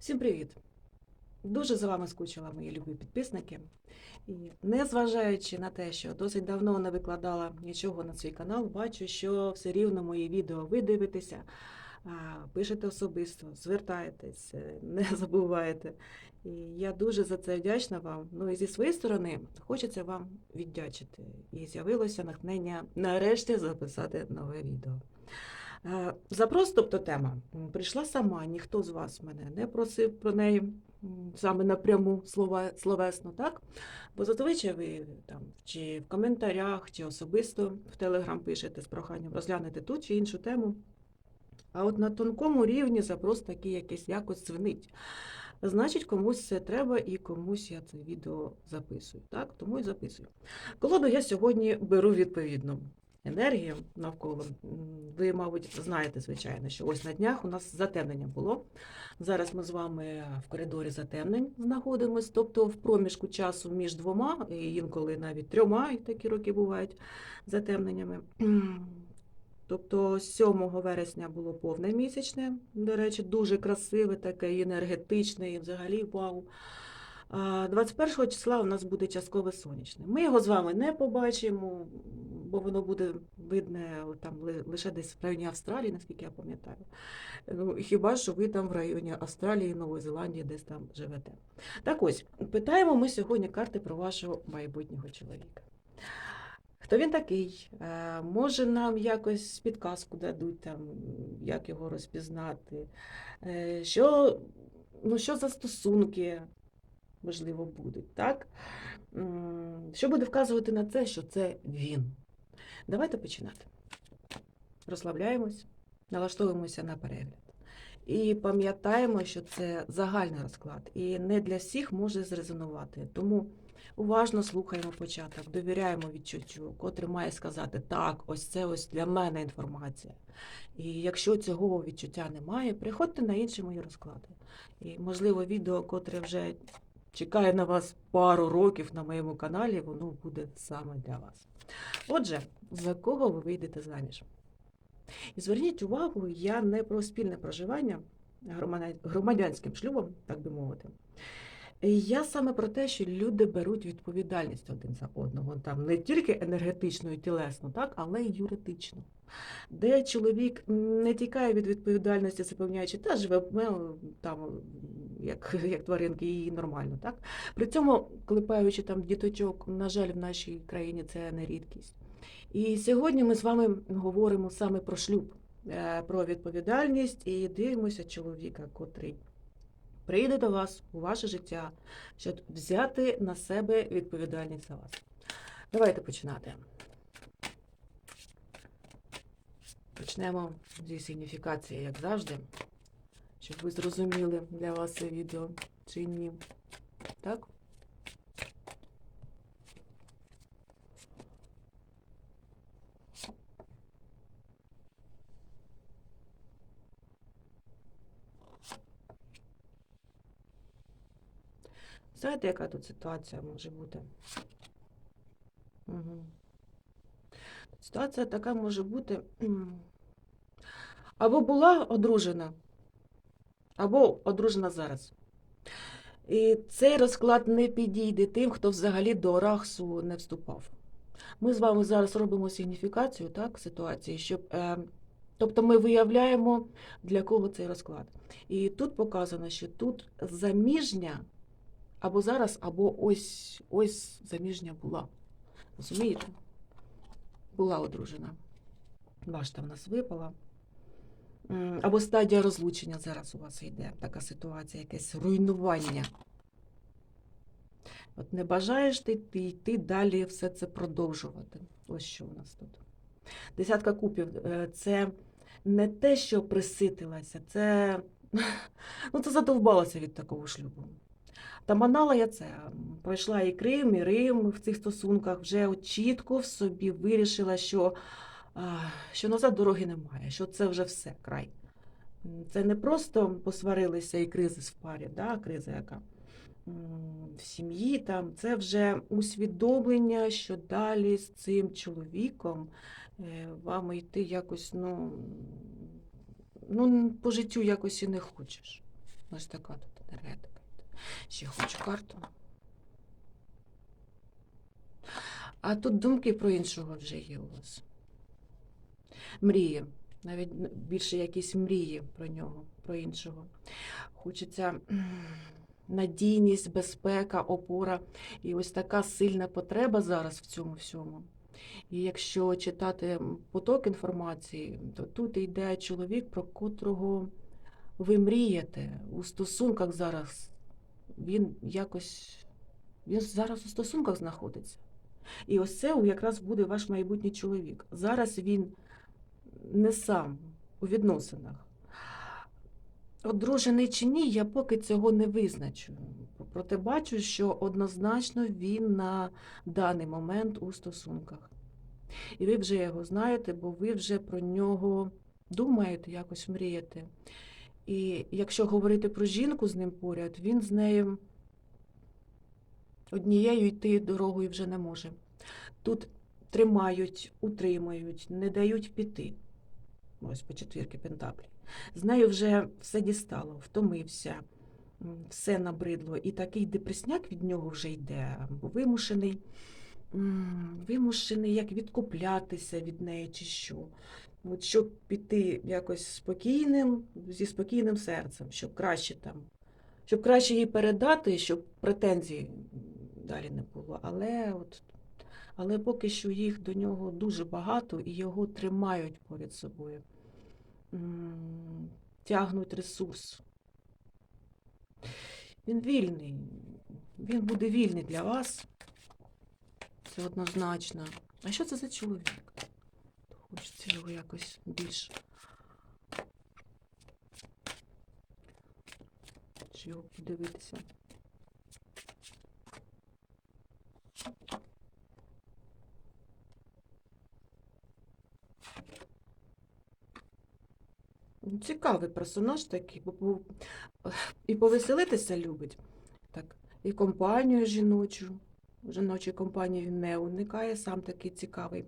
Всім привіт! Дуже за вами скучила, мої любі підписники. І незважаючи на те, що досить давно не викладала нічого на свій канал, бачу, що все рівно мої відео ви дивитеся, пишете особисто, звертаєтесь, е, не забуваєте. І я дуже за це вдячна вам. Ну і зі своєї сторони хочеться вам віддячити. І з'явилося натхнення нарешті записати нове відео. Е, Запрос, тобто тема, прийшла сама, ніхто з вас мене не просив про неї саме напряму словесно, так? Бо зазвичай ви там чи в коментарях, чи особисто в Телеграм пишете з проханням розглянути ту чи іншу тему. А от на тонкому рівні запрос такий якийсь якось свинить. Значить, комусь це треба і комусь я це відео записую. Так? Тому і записую. Колоду я сьогодні беру відповідно енергію навколо. Ви, мабуть, знаєте, звичайно, що ось на днях у нас затемнення було. Зараз ми з вами в коридорі затемнень знаходимось, тобто в проміжку часу між двома, і інколи навіть трьома, і такі роки бувають затемненнями. Тобто 7 вересня було повне місячне, до речі, дуже красиве, таке енергетичне, і взагалі вау. А 21 числа у нас буде часткове сонячне. Ми його з вами не побачимо, бо воно буде видне там лише десь в районі Австралії, наскільки я пам'ятаю. Ну, хіба що ви там в районі Австралії, Нової Зеландії десь там живете. Так ось, питаємо ми сьогодні карти про вашого майбутнього чоловіка. Хто він такий? Е, Може, нам якось підказку дадуть, там, як його розпізнати? Е, Що, ну, що за стосунки, можливо, будуть, так? Що буде вказувати на це, що це він? Давайте починати. Розслабляємось, налаштовуємося на перегляд. І пам'ятаємо, що це загальний розклад, і не для всіх може зрезонувати. Тому уважно слухаємо початок, довіряємо відчуттю, котре має сказати, так, ось це ось для мене інформація. І якщо цього відчуття немає, приходьте на інші мої розклади. І, можливо, відео, котре вже чекає на вас пару років на моєму каналі, воно буде саме для вас. Отже, за кого ви вийдете заміж? І зверніть увагу, я не про спільне проживання громадянським шлюбом, так би мовити. Я саме про те, що люди беруть відповідальність один за одного, там не тільки енергетично і тілесно, так, але й юридично. Де чоловік не тікає від відповідальності, запевняючи, та живе там, як, як тваринки, і нормально. Так? При цьому, клепаючи там діточок, на жаль, в нашій країні це не рідкість. І сьогодні ми з вами говоримо саме про шлюб, е, про відповідальність і дивимося чоловіка, котрий прийде до вас у ваше життя, щоб взяти на себе відповідальність за вас. Давайте починати. Почнемо зі сигніфікації, як завжди, щоб ви зрозуміли для вас це відео чи ні. Так? Знаєте, яка тут ситуація може бути? Угу. Ситуація така може бути. Або була одружена, або одружена зараз. І цей розклад не підійде тим, хто взагалі до Рахсу не вступав. Ми з вами зараз робимо сигніфікацію так, ситуації, щоб. Е, тобто ми виявляємо, для кого цей розклад. І тут показано, що тут заміжня або зараз, або ось ось заміжня була. Розумієте? Була одружена. Бачите, в нас випала. Або стадія розлучення зараз у вас йде. Така ситуація, якесь руйнування. От не бажаєш ти йти далі все це продовжувати. Ось що у нас тут. Десятка купів е, це не те, що приситилася, це, ну, це задовбалася від такого шлюбу. Та манала я це. Пройшла і Крим, і Рим в цих стосунках, вже чітко в собі вирішила, що, що назад дороги немає, що це вже все, край. Це не просто посварилися і кризис в парі, да, криза яка в сім'ї, там, це вже усвідомлення, що далі з цим чоловіком е, вам йти якось, ну, ну, по життю якось і не хочеш. Ось така тут енергетика. Ще хочу карту. А тут думки про іншого вже є у вас. Мрії. Навіть більше якісь мрії про нього, про іншого. Хочеться надійність, безпека, опора. І ось така сильна потреба зараз в цьому всьому. І якщо читати поток інформації, то тут йде чоловік, про котрого ви мрієте у стосунках зараз. Він якось він зараз у стосунках знаходиться. І ось це якраз буде ваш майбутній чоловік. Зараз він не сам у відносинах. Одружений чи ні, я поки цього не визначу. Проте бачу, що однозначно він на даний момент у стосунках. І ви вже його знаєте, бо ви вже про нього думаєте, якось мрієте. І якщо говорити про жінку з ним поряд, він з нею однією йти дорогою вже не може. Тут тримають, утримують, не дають піти. Ось по четвірки Пентаклі. З нею вже все дістало, втомився, все набридло. І такий депресняк від нього вже йде, вимушений, вимушений як відкуплятися від неї чи що. От щоб піти якось спокійним, зі спокійним серцем, щоб краще там, щоб краще їй передати, щоб претензій далі не було. Але от але поки що їх до нього дуже багато і його тримають поряд собою, тягнуть ресурс. Він вільний, він буде вільний для вас. Це однозначно. А що це за чоловік? Хочеться його якось більш. Чи його подивитися? Ну, Цікавий персонаж такий, бо і повеселитися любить. Так, і компанію жіночу, жіночої компанії він не уникає, сам такий цікавий.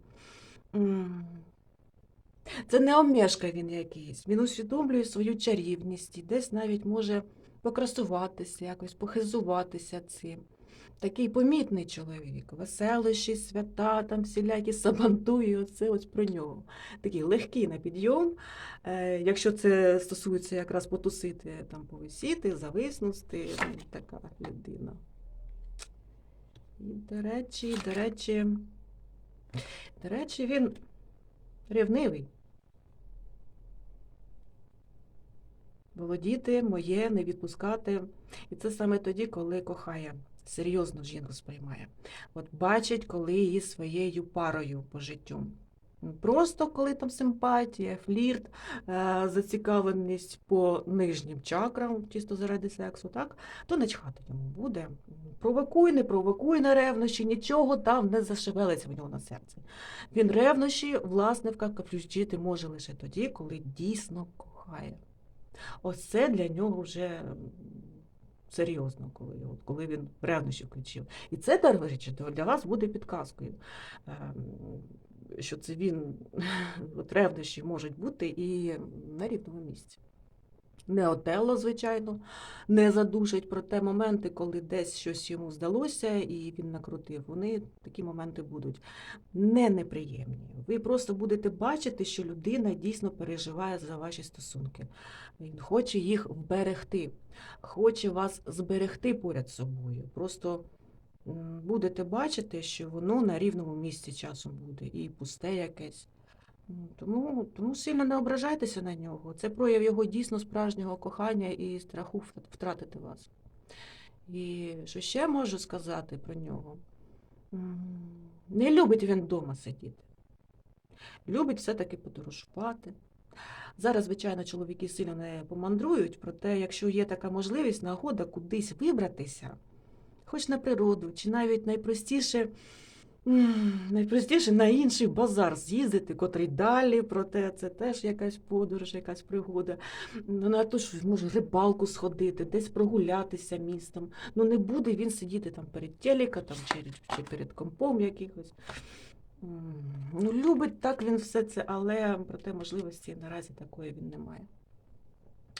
Це не омешка він якийсь. Він усвідомлює свою чарівність і десь навіть може покрасуватися, якось похизуватися цим. Такий помітний чоловік, веселощі, свята, там всілякі сабантуї, оце ось про нього. Такий легкий на підйом. Е, Якщо це стосується якраз потусити, там повисіти, зависнути, ну, така людина. І, до речі, до речі, до речі, він ревнивий. Володіти моє, не відпускати. І це саме тоді, коли кохає, серйозно жінку сприймає. От бачить, коли її своєю парою по життю. Просто коли там симпатія, флірт, е, зацікавленість по нижнім чакрам, чисто заради сексу, так, то начхати йому буде. Провокуй, не провокуй на ревнощі, нічого там не зашевелиться в нього на серці. Він ревнощі, власне, включити може лише тоді, коли дійсно кохає. Ось це для нього вже серйозно, коли, коли він ревнощі включив. І це, до речі, для вас буде підказкою, ем, що це от ревнощі можуть бути і на рівному місці. Не Отелло, звичайно, не задушить, проте моменти, коли десь щось йому здалося і він накрутив, вони такі моменти будуть не неприємні. Ви просто будете бачити, що людина дійсно переживає за ваші стосунки. Він хоче їх вберегти, хоче вас зберегти поряд з собою. Просто будете бачити, що воно на рівному місці часом буде і пусте якесь. Тому, тому сильно не ображайтеся на нього. Це прояв його дійсно справжнього кохання і страху втратити вас. І що ще можу сказати про нього? Не любить він вдома сидіти. Любить все-таки подорожувати. Зараз, звичайно, чоловіки сильно не помандрують, проте, якщо є така можливість, нагода кудись вибратися, хоч на природу, чи навіть найпростіше, найпростіше на інший базар з'їздити, котрий далі, проте це теж якась подорож, якась пригода. Ну, на то ж може рибалку сходити, десь прогулятися містом. Ну не буде він сидіти там перед телека, там, чи, чи перед компом якихось. Ну, любить так він все це, але проте можливості наразі такої він не має.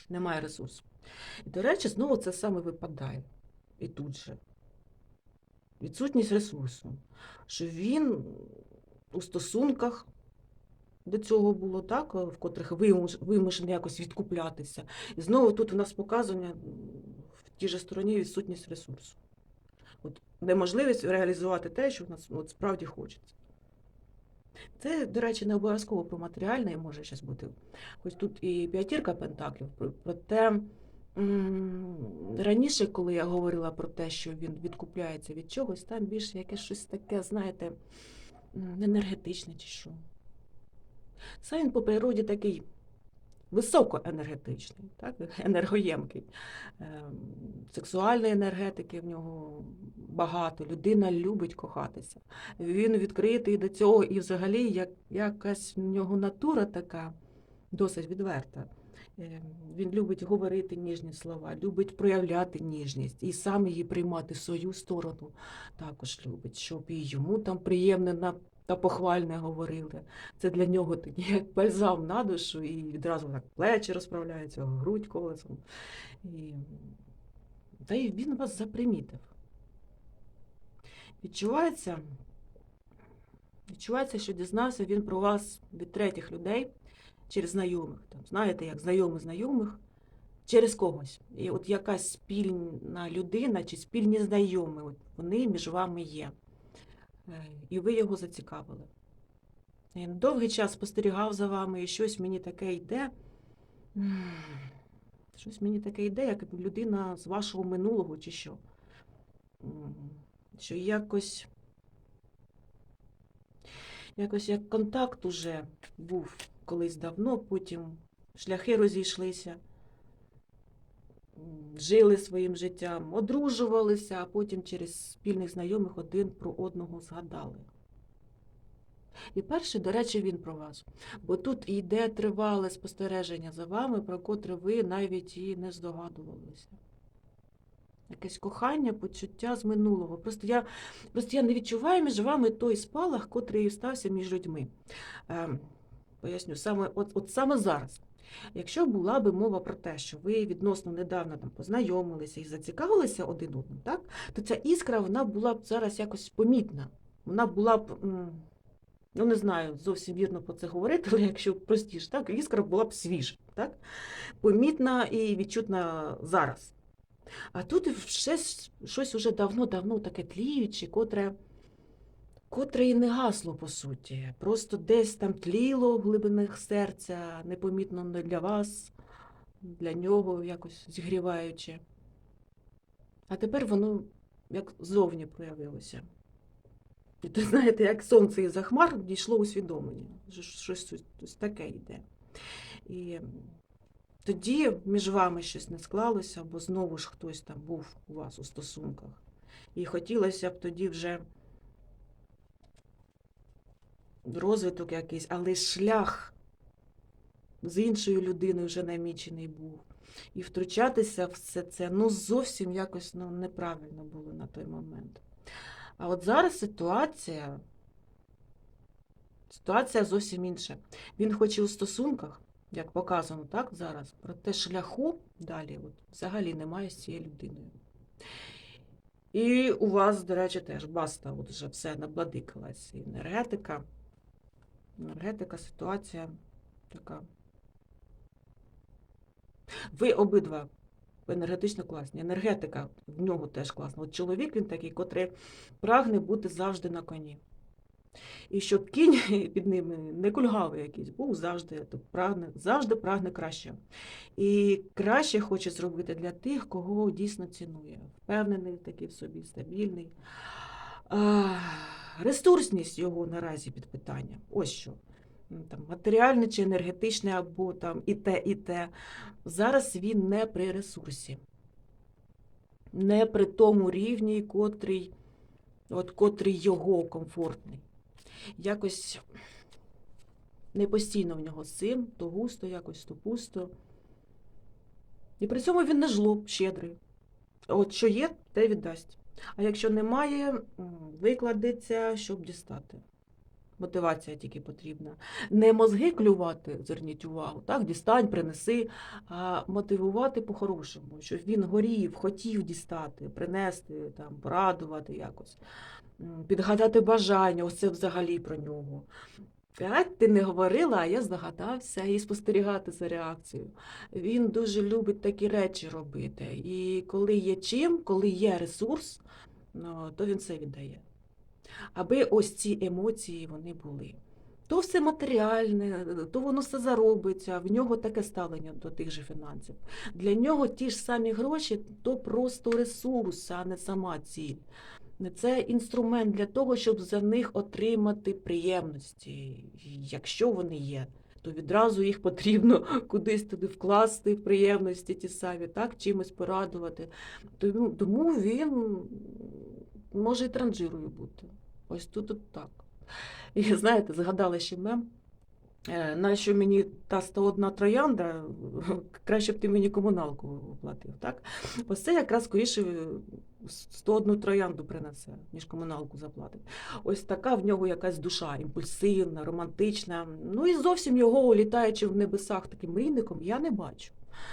немає ресурсу. І, до речі, знову це саме випадає. І тут же. Відсутність ресурсу. Що він у стосунках до цього було так, в котрих вимуш- вимушений якось відкуплятися. І знову тут у нас показування в тій же стороні відсутність ресурсу. От неможливість реалізувати те, що в нас от, справді хочеться. Це, до речі, не обов'язково про матеріальне може щось бути. Хоч тут і п'ятірка пентаклів, про- проте раніше, коли я говорила про те, що він відкупляється від чогось, там більше якесь щось таке, знаєте, енергетичне чи що. Це він по природі такий високоенергетичний, так? енергоємкий. Ем, Сексуальної енергетики в нього багато. Людина любить кохатися. Він відкритий до цього, і взагалі як, якась в нього натура така досить відверта. Ем, Він любить говорити ніжні слова, любить проявляти ніжність і сам її приймати в свою сторону також любить, щоб і йому там приємне та похвальне говорили. Це для нього такий як бальзам на душу, і відразу так плечі розправляються, грудь колесом. І... Та й він вас запримітив. Відчувається, відчувається, що дізнався він про вас від третіх людей через знайомих. Там, знаєте, як знайомих знайомих через когось. І от якась спільна людина чи спільні знайомі, от вони між вами є. Е, І ви його зацікавили. Він довгий час спостерігав за вами, і щось мені таке йде. Щось мені таке йде, як людина з вашого минулого чи що. Що якось. Якось як контакт уже був колись давно, потім шляхи розійшлися, жили своїм життям, одружувалися, а потім через спільних знайомих один про одного згадали. І перший, до речі, він про вас. Бо тут йде тривале спостереження за вами, про котре ви навіть і не здогадувалися. Якесь кохання, почуття з минулого. Просто я, просто я не відчуваю між вами той спалах, котрий стався між людьми. Поясню, саме, от, от саме зараз. Якщо була би мова про те, що ви відносно недавно там познайомилися і зацікавилися один одним, так, то ця іскра вона була б зараз якось помітна. Вона була б, ну не знаю, зовсім вірно про це говорити, але якщо простіше, так, іскра була б свіжа, так, помітна і відчутна зараз. А тут щось, щось уже давно-давно таке тліюче, котре, котре і не гасло, по суті. Просто десь там тліло в глибинах серця, непомітно не для вас, для нього якось зігріваючи. А тепер воно як зовні проявилося. І то, знаєте, як сонце із-за хмар дійшло усвідомлення. що Щось ось таке йде. І тоді між вами щось не склалося, бо знову ж хтось там був у вас у стосунках. І хотілося б тоді вже розвиток якийсь, але шлях з іншою людиною вже намічений був. І втручатися в все це ну, зовсім якось ну, неправильно було на той момент. А от зараз ситуація, ситуація зовсім інша. Він хоч і у стосунках, як показано так зараз, проте шляху далі от, взагалі немає з цією людиною. І у вас, до речі, теж баста, от вже все набладикалась. Енергетика, енергетика, ситуація така. Ви обидва енергетично класні. Енергетика в нього теж класна. От чоловік він такий, котрий прагне бути завжди на коні. І щоб кінь під ним не кульгавий якийсь, був завжди прагне, завжди прагне краще. І краще хоче зробити для тих, кого дійсно цінує. Впевнений такий в собі, стабільний. Ресурсність його наразі під питанням. Ось що. Там, матеріальне чи енергетичне, або там і те, і те. Зараз він не при ресурсі, не при тому рівні, котрий, от, котрий його комфортний. Якось не постійно в нього цим, то густо, якось то пусто. І при цьому він не жлоб, щедрий. От що є, те віддасть. А якщо немає, викладеться, щоб дістати. Мотивація тільки потрібна. Не мозги клювати, зверніть увагу, так, дістань, принеси, а мотивувати по-хорошому, щоб він горів, хотів дістати, принести, там, порадувати якось, підгадати бажання, ось це взагалі про нього. П'ять ти не говорила, а я здогадався і спостерігати за реакцією. Він дуже любить такі речі робити. І коли є чим, коли є ресурс, ну, то він це віддає. Аби ось ці емоції вони були. То все матеріальне, то воно все заробиться, в нього таке ставлення до тих же фінансів. Для нього ті ж самі гроші то просто ресурс, а не сама ціль. Це інструмент для того, щоб за них отримати приємності. Якщо вони є, то відразу їх потрібно кудись туди вкласти приємності ті самі, так, чимось порадувати. Тому він може і транжирою бути. Ось тут от так. І знаєте, згадала ще мем. Е, Нащо мені та 101 троянда, краще б ти мені комуналку оплатив, так? Ось це якраз скоріше 101 троянду принесе, ніж комуналку заплатить. Ось така в нього якась душа, імпульсивна, романтична. Ну і зовсім його, літаючи в небесах таким мрійником, я не бачу.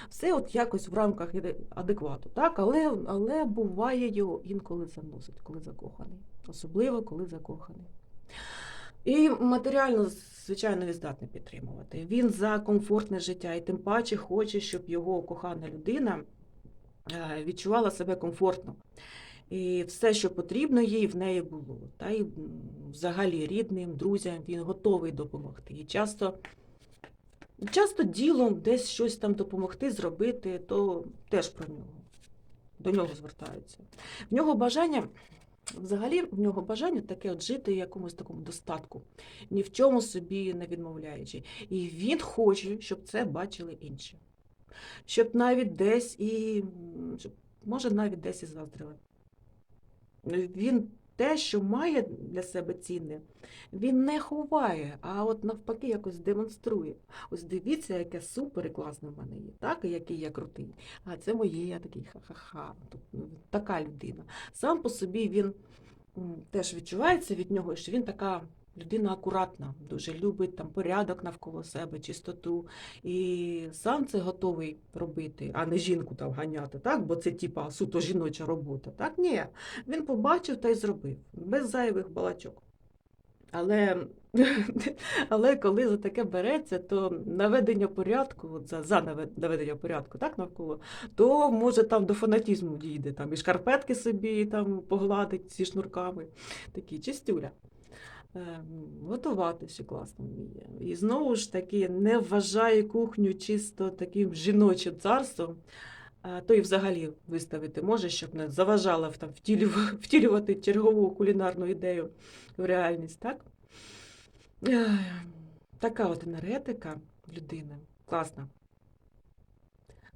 Все от якось в рамках адеквату, так? Але, але буває його інколи заносить, коли закоханий. Особливо, коли закоханий. І матеріально, звичайно, він здатний підтримувати. Він за комфортне життя і тим паче хоче, щоб його кохана людина е, відчувала себе комфортно. І все, що потрібно їй, в неї було. Та й взагалі рідним, друзям він готовий допомогти. І часто, часто ділом десь щось там допомогти зробити, то теж про нього. До нього звертаються. В нього бажання, взагалі, в нього бажання таке от жити в якомусь такому достатку, ні в чому собі не відмовляючи. І він хоче, щоб це бачили інші. Щоб навіть десь і, щоб, може, навіть десь і заздрили. Він те, що має для себе цінне, він не ховає, а от навпаки якось демонструє. Ось дивіться, яке супер і класне в мене є, так, і який я крутий. А це моє, я такий ха-ха-ха. Ну, така людина. Сам по собі він теж відчувається від нього, що він така людина акуратна, дуже любить там порядок навколо себе, чистоту. І сам це готовий робити, а не жінку там ганяти, так? бо це типа суто жіноча робота. Так? Ні, він побачив та й зробив, без зайвих балачок. Але, але коли за таке береться, то наведення порядку, от за, за наведення порядку так, навколо, то може там до фанатізму дійде, там і шкарпетки собі там погладить зі шнурками, такі чистюля. Ем, Готувати ще класно вміє. І знову ж таки не вважає кухню чисто таким жіночим царством, то і взагалі виставити може, щоб не заважала там, втілювати чергову кулінарну ідею в реальність, так? Така от енергетика людини. Класна.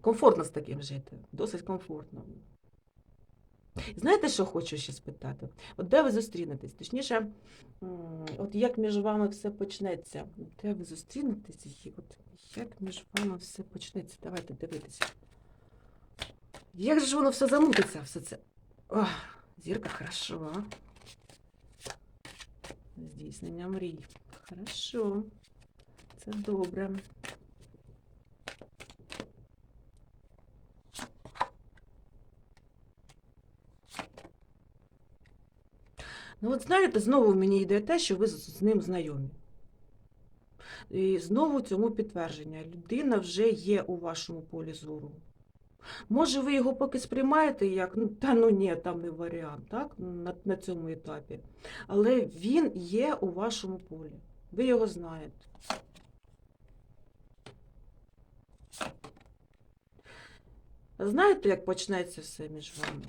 Комфортно з таким жити, досить комфортно. Знаєте, що хочу ще спитати? От де ви зустрінетесь? Точніше, от як між вами все почнеться? Де ви зустрінетесь? От як між вами все почнеться? Давайте дивитися. Як же ж воно все замутиться, все це? Ох, зірка хорошо. Здійснення мрій. Хорошо. Це добре. Ну, от знаєте, знову мені йде те, що ви з ним знайомі. І знову цьому підтвердження. Людина вже є у вашому полі зору. Може, ви його поки сприймаєте як, ну, та ну ні, там не варіант, так, на, на цьому етапі. Але він є у вашому полі. Ви його знаєте. Знаєте, як почнеться все між вами?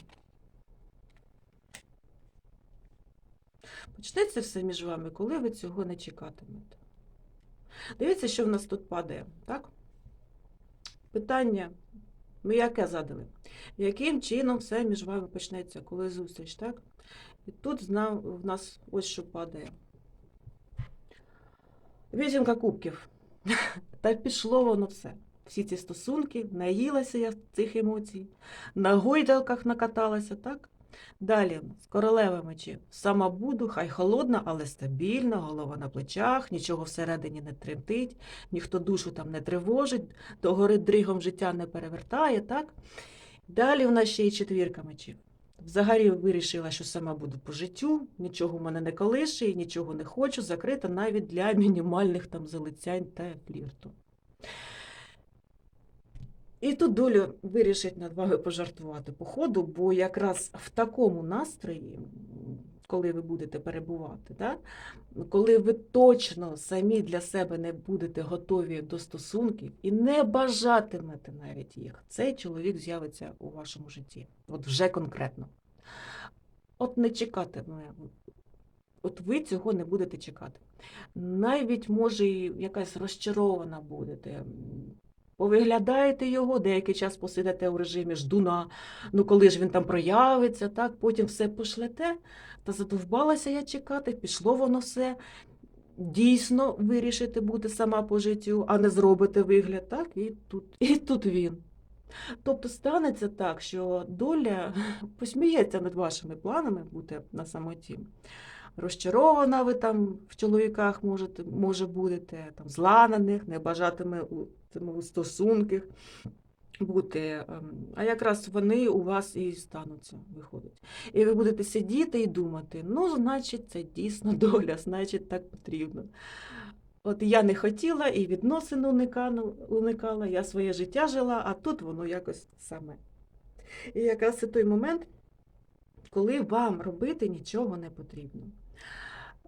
Почнеться все між вами, коли ви цього не чекатимете. Дивіться, що в нас тут падає, так? Питання ми яке задали? Яким чином все між вами почнеться, коли зустріч, так? І тут в нас ось що падає. Вісімка кубків. Та пішло воно все. Всі ці стосунки, наїлася я цих емоцій, на гойдалках накаталася, так? Далі у нас королева мечів. Сама буду, хай холодна, але стабільна, голова на плечах, нічого всередині не тремтить, ніхто душу там не тривожить, до гори дригом життя не перевертає, так? Далі в нас ще й четвірка мечів. Взагалі вирішила, що сама буду по життю, нічого в мене не колише і нічого не хочу, закрита навіть для мінімальних там залицянь та флірту. І тут доля вирішить над вами пожартувати по ходу, бо якраз в такому настрої, коли ви будете перебувати, да, коли ви точно самі для себе не будете готові до стосунків і не бажатимете навіть їх, цей чоловік з'явиться у вашому житті. От вже конкретно. От не чекатиме. От ви цього не будете чекати. Навіть, може, і якась розчарована будете. Повиглядаєте його, деякий час посидите у режимі ждуна, ну коли ж він там проявиться, так, потім все пошлете, та задовбалася я чекати, пішло воно все. Дійсно вирішите бути сама по життю, а не зробите вигляд, так, і тут, і тут він. Тобто станеться так, що доля посміється над вашими планами бути на самоті. Розчарована ви там в чоловіках можете, може будете, там, зла на них, не бажатиме у, у стосунках бути. ем, А якраз вони у вас і стануться, виходить. І ви будете сидіти і думати, ну, значить, це дійсно доля, значить, так потрібно. От я не хотіла і відносин уникала, я своє життя жила, а тут воно якось саме. І якраз це той момент, коли вам робити нічого не потрібно.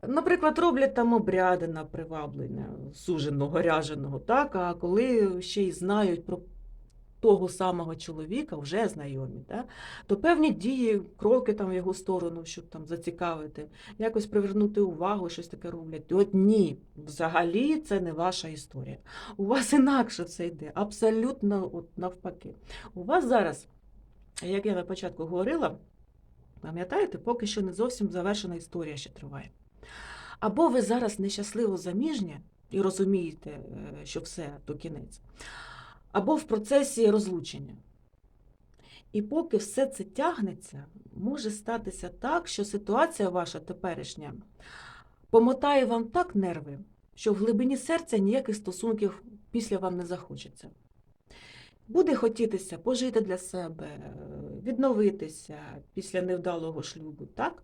Наприклад, роблять там обряди на приваблення суженого, ряженого, так, а коли ще й знають про того самого чоловіка, вже знайомі, так, то певні дії, кроки там в його сторону, щоб там зацікавити, якось привернути увагу, щось таке роблять. От ні, взагалі це не ваша історія. У вас інакше все йде, абсолютно от навпаки. У вас зараз, як я на початку говорила, пам'ятаєте, поки що не зовсім завершена історія ще триває. Або ви зараз нещасливо заміжня і розумієте, е, що все то кінець, або в процесі розлучення. І поки все це тягнеться, може статися так, що ситуація ваша теперішня помотає вам так нерви, що в глибині серця ніяких стосунків після вам не захочеться. Буде хотітися пожити для себе, відновитися після невдалого шлюбу, так?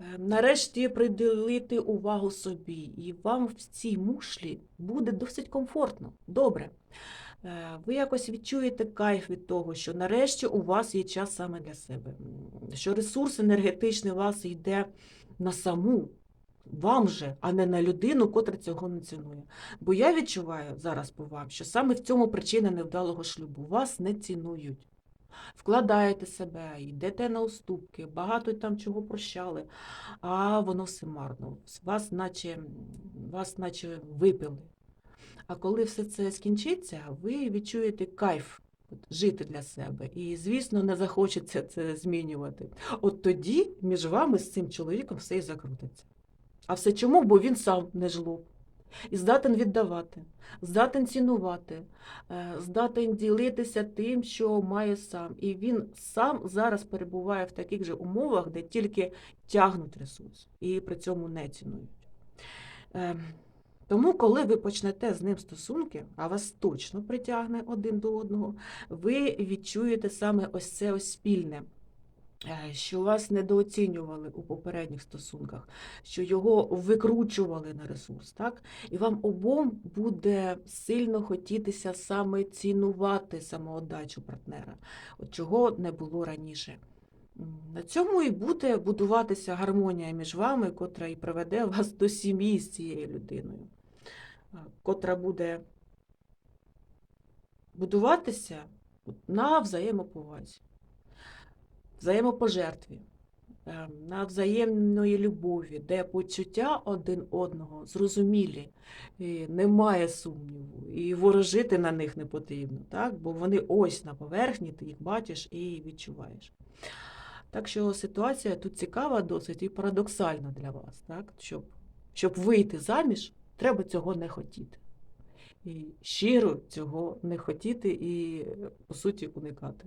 Е, Нарешті приділити увагу собі, і вам в цій мушлі буде досить комфортно, добре. Е, Ви якось відчуєте кайф від того, що нарешті у вас є час саме для себе, що ресурс енергетичний у вас йде на саму, вам же, а не на людину, котра цього не цінує. Бо я відчуваю зараз по вам, що саме в цьому причина невдалого шлюбу. Вас не цінують. Вкладаєте себе, йдете на уступки, багато там чого прощали, а воно все марно. Вас наче, вас наче випили. А коли все це скінчиться, ви відчуєте кайф жити для себе. І, звісно, не захочеться це змінювати. От тоді між вами з цим чоловіком все і закрутиться. А все чому? Бо він сам не жлоб. І здатен віддавати, здатен цінувати, е, здатен ділитися тим, що має сам. І він сам зараз перебуває в таких же умовах, де тільки тягнуть ресурс і при цьому не цінують. Е, Тому, коли ви почнете з ним стосунки, а вас точно притягне один до одного, ви відчуєте саме ось це ось спільне. Е, Що вас недооцінювали у попередніх стосунках, що його викручували на ресурс, так? І вам обом буде сильно хотітися саме цінувати самоотдачу партнера, от чого не було раніше. На цьому і буде будуватися гармонія між вами, котра і приведе вас до сім'ї з цією людиною, котра буде будуватися на взаємоповазі, взаємопожертві, е, на взаємної любові, де почуття один одного зрозумілі, і немає сумніву, і ворожити на них не потрібно, так? бо вони ось на поверхні, ти їх бачиш і відчуваєш. Так що ситуація тут цікава досить і парадоксальна для вас, так? Щоб, щоб вийти заміж, треба цього не хотіти. І щиро цього не хотіти і, по суті, уникати.